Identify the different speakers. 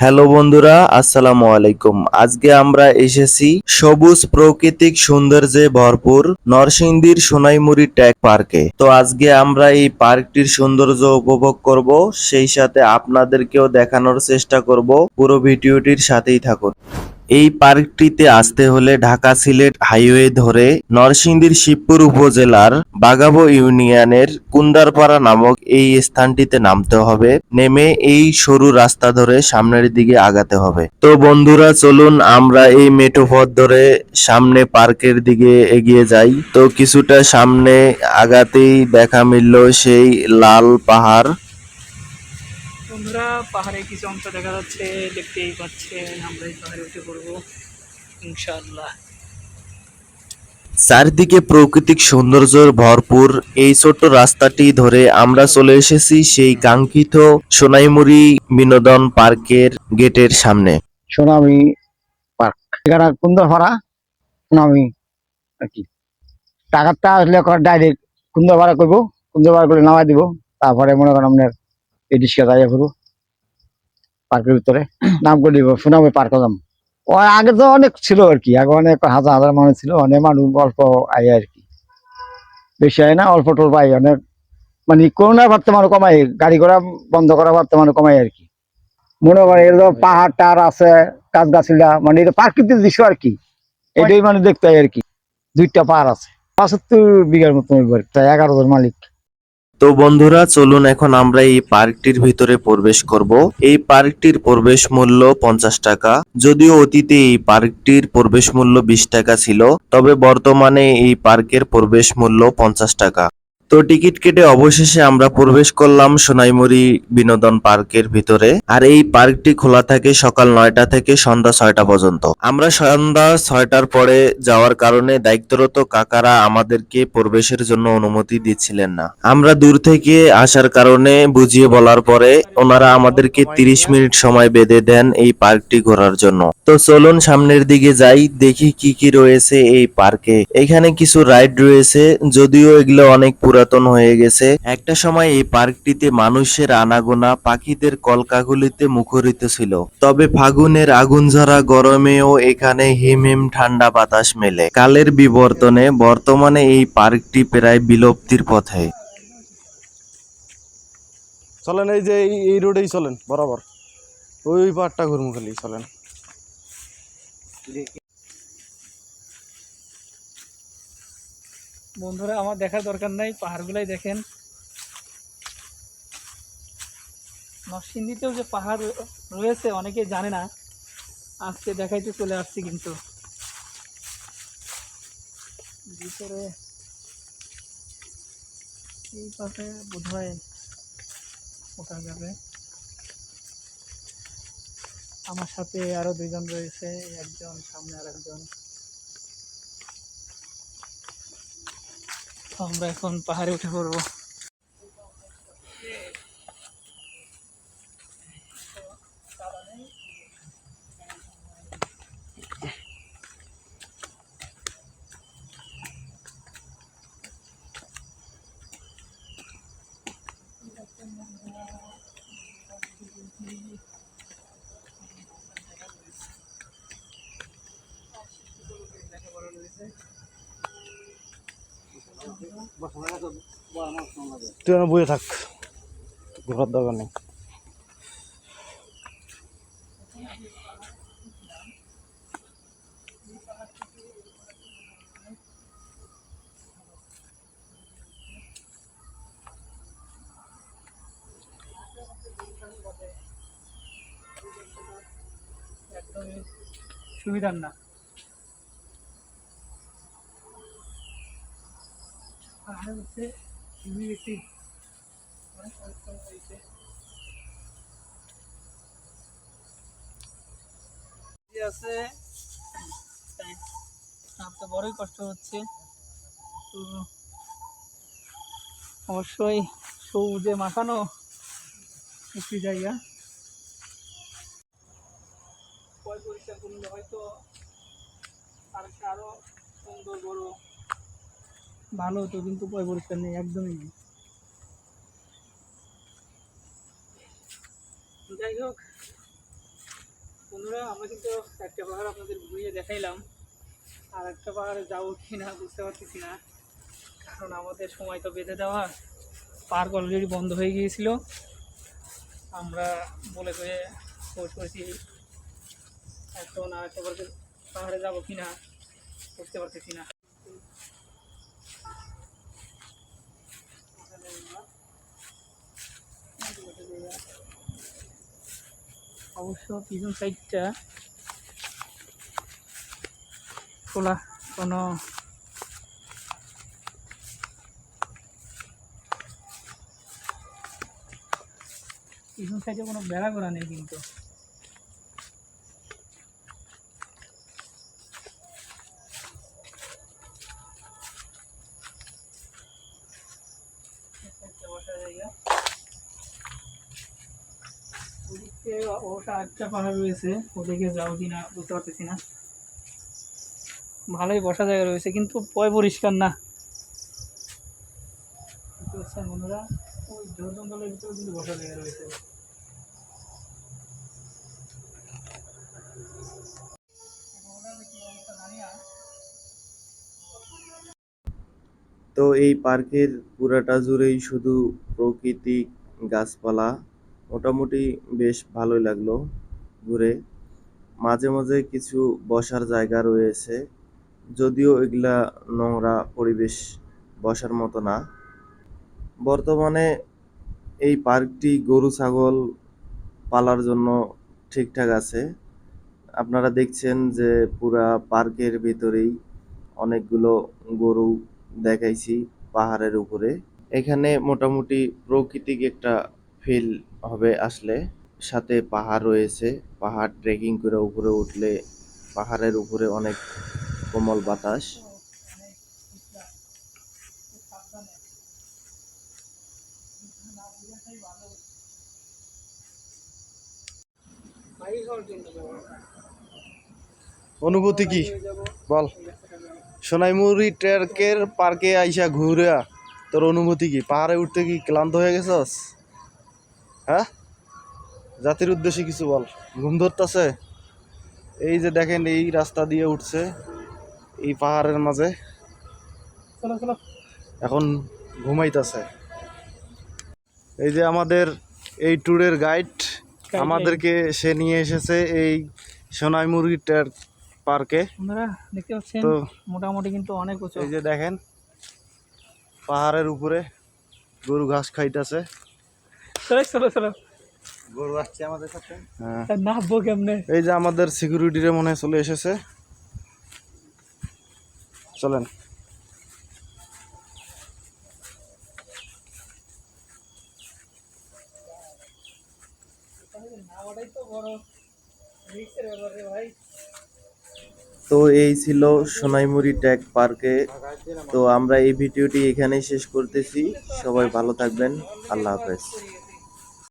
Speaker 1: Hello বন্ধুরা, আসসালামু আলাইকুম। আজকে আমরা এসেছি সবুজ প্রাকৃতিক সৌন্দর্যে ভরপুর নরসিংদীর সোনাইমুড়ি ট্যাগ পার্কে। তো আজকে আমরা এই পার্কটির সৌন্দর্য উপভোগ করব, সেই সাথে আপনাদেরকেও দেখানোর চেষ্টা করব। পুরো ভিডিওটির সাথেই থাকুন। এই পার্কটিতে আসতে হলে ঢাকা সিলেট হাইওয়ে ধরে নরসিংদীর শিবপুর উপজেলার বাগাবো ইউনিয়নের কুন্দারপাড়া নামক এই স্থানটিতে নামতে হবে। নেমে এই সরু রাস্তা ধরে সামনের দিকে আগাতে হবে। তো বন্ধুরা, চলুন আমরা এই মেঠো পথ ধরে সামনে পার্কের দিকে এগিয়ে যাই। তো কিছুটা সামনে আগাতেই দেখা মিলল সেই লাল পাহাড়।
Speaker 2: বন্ধুরা পাহাড়ে কিছু অংশ দেখা যাচ্ছে দেখতেই পাচ্ছেন আমরা এই পাহাড়ে উঠে পড়ব ইনশাআল্লাহ।
Speaker 1: চারদিকে প্রাকৃতিক সৌন্দর্যের ভরপুর এই ছোট্ট রাস্তাটি ধরে আমরা চলে এসেছি সেই কাঙ্ক্ষিত সোনাইমুড়ি বিনোদন পার্কের গেটের সামনে।
Speaker 3: সোনামি পার্ক। এখানে কুন্দরপাড়া সোনামি আর কি। টাকাটা আসলে ডাইরেক্ট কুন্দরপাড়া করব কুন্দরপাড়া করে নামাই দিব তারপরে মনে করেন আপনার এই পার্কের ভিতরে। নাম করে দিব ও, আগে তো অনেক ছিল আর কি। আগে অনেক হাজার হাজার মানুষ ছিল, অনেক মানুষ অল্প আয় আর কি। বেশি না, অল্প অনেক মানে কমাই গাড়ি ঘোড়া বন্ধ করা বর্তমানে কমাই আর কি। মনে করেন এর পাহাড় টাহাড় আছে গাছ গাছিলা মানে এটা প্রাকৃতিক দৃশ্য আর কি। এটাই মানে দেখতে হয় আর কি। দুইটা পাহাড় আছে। পঁচাত্তর বিঘার মতো এগারো জন মালিক।
Speaker 1: তো বন্ধুরা, চলুন এখন আমরা এই পার্কটির ভিতরে প্রবেশ করব। এই পার্কটির প্রবেশ মূল্য পঞ্চাশ টাকা। যদিও অতীতে এই পার্কটির প্রবেশ মূল্য বিশ টাকা ছিল, তবে বর্তমানে এই পার্কের প্রবেশ মূল্য পঞ্চাশ টাকা। তো টিকিট কেটে অবশেষে আমরা প্রবেশ করলাম সোনাইমুড়ি বিনোদন পার্কের ভিতরে। আর এই পার্কটি খোলা থাকে সকাল নয়টা থেকে সন্ধ্যা ছয়টা পর্যন্ত। আমরা সন্ধ্যা ছয়টার পরে যাওয়ার কারণে দায়িত্বরত কাকারা আমাদেরকে প্রবেশের জন্য অনুমতি দিচ্ছিলেন না। আমরা দূর থেকে আসার কারণে বুঝিয়ে বলার পরে ওনারা আমাদেরকে তিরিশ মিনিট সময় বেঁধে দেন এই পার্কটি ঘোরার জন্য। তো চলুন সামনের দিকে যাই, দেখি কি কি রয়েছে এই পার্কে। এখানে কিছু রাইড রয়েছে, যদিও এগুলো অনেক পুরাতন হয়ে গেছে। একটা সময় এই পার্কটিতে মানুষের আনাগোনা পাখিদের কলকাগুলিতে মুখরিত ছিল। তবে ফাগুনের আগুন ঝরা গরমেও এখানে হিম হিম ঠান্ডা বাতাস মেলে। কালের বিবর্তনে বর্তমানে এই পার্কটি প্রায় বিলুপ্তির পথে।
Speaker 4: চলেন, এই যে এই- রোডেই চলেন, বরাবর। ওই পাহাড়টা ঘুরমু খালি, চলেন।
Speaker 2: বন্ধুরা, আমার দেখার দরকার নাই, পাহাড়গুলাই দেখেন। নরসিংদীতেও যে পাহাড় রয়েছে, অনেকে জানে না। আজকে দেখাইতে চলে আসছি কিন্তু। ভিতরে এই পাশে বোধহয় ওঠা যাবে। আমার সাথে আরও দুজন রয়েছে, একজন সামনে আর একজন আমরা এখন পাহাড়ে উঠে পড়ব।
Speaker 4: তুই এখানে বসে থাক। ঘোরার দরকার নেই।
Speaker 2: সুবিধার না। হচ্ছে অনেক হয়েছে আছে, তাই বড়ই কষ্ট হচ্ছে। তো অবশ্যই সবুজে মাখানো একটি জায়গা। পরিষ্কার করলে হয়তো আরও সুন্দর বড় ভালো হতো, কিন্তু পয় পরিষ্কার নেই, একদমই নেই। যাই হোক, বন্ধুরা, আমরা কিন্তু একটা পাহাড় আপনাদের ঘুরিয়ে দেখাইলাম। আর একটা পাহাড়ে যাব কি না বুঝতে পারতেছি না, কারণ আমাদের সময় তো বেঁধে দেওয়া। পার্ক অলরেডি বন্ধ হয়ে গিয়েছিল। আমরা বলে করে খোঁজ করেছি, এখন আর একটা পাহাড়ে যাব কি না বুঝতে পারতেছি না। অবশ্য পিছন সাইডটা খোলা কোনো পিছন সাইডে কোনো বেড়া করা নেই কিন্তু। অবশ্য আরেকটা পাহাড় রয়েছে। ওদিকে যাও বুঝতে পারতেছি না। ভালোই বসা জায়গা রয়েছে, কিন্তু পয় পরিষ্কার না। বন্ধুরা? ওই জঙ্গলের ভিতরে কিন্তু বসা জায়গা রয়েছে।
Speaker 1: তো এই পার্কের পুরাটা জুড়েই শুধু প্রকৃতি গাছপালা মোটামুটি বেশ ভালোই লাগল ঘুরে। মাঝে মাঝে কিছু বসার জায়গা রয়েছে। যদিও এগুলা নোংরা পরিবেশ বসার মতো না। বর্তমানে এই পার্কটি গরু, ছাগল পালার জন্য ঠিকঠাক আছে। আপনারা দেখছেন যে পুরা পার্কের ভিতরেই অনেকগুলো গরু দেখাইছি পাহাড়ের উপরে। এখানে মোটামুটি প্রকৃতিক একটা ফিল হবে আসলে। সাথে পাহাড় রয়েছে। পাহাড় ট্রেকিং করে উপরে উঠলে পাহাড়ের উপরে অনেক কোমল বাতাস।
Speaker 4: অনুভূতি কি? বল। সোনাইমুড়ি ট্রেকের পার্কে আইসা ঘুরে তোর অনুভূতি কি? পাহাড়ে উঠতে কি ক্লান্ত হয়ে গেছস? হ্যাঁ? জাতির উদ্দেশ্যে কিছু বল। ঘুম ধরতেছে। এই যে দেখেন এই রাস্তা দিয়ে উঠছে এই পাহাড়ের মাঝে। এখন ঘুমাইতেছে। এই যে আমাদের এই ট্যুরের গাইড আমাদেরকে সে নিয়ে এসেছে এই সোনাই মুরগিটার পার্কে।
Speaker 2: দেখতে পাচ্ছেন
Speaker 4: তো
Speaker 2: মোটামুটি কিন্তু অনেক উঁচু।
Speaker 4: এই যে দেখেন পাহাড়ের উপরে গরু ঘাস খাইতেছে।
Speaker 2: চলো চলো চলো।
Speaker 3: গরু আসছে আমাদের সাথে।
Speaker 4: হ্যাঁ।
Speaker 2: কেমনে?
Speaker 4: এই যে আমাদের সিকিউরিটিরে মনে হয় চলে এসেছে। চলেন।
Speaker 1: তো এই ছিল সোনাইমুড়ি ট্যাগ পার্কে। তো আমরা এই ভিডিওটি এখানেই শেষ করতেছি। সবাই ভালো থাকবেন। আল্লাহ হাফেজ।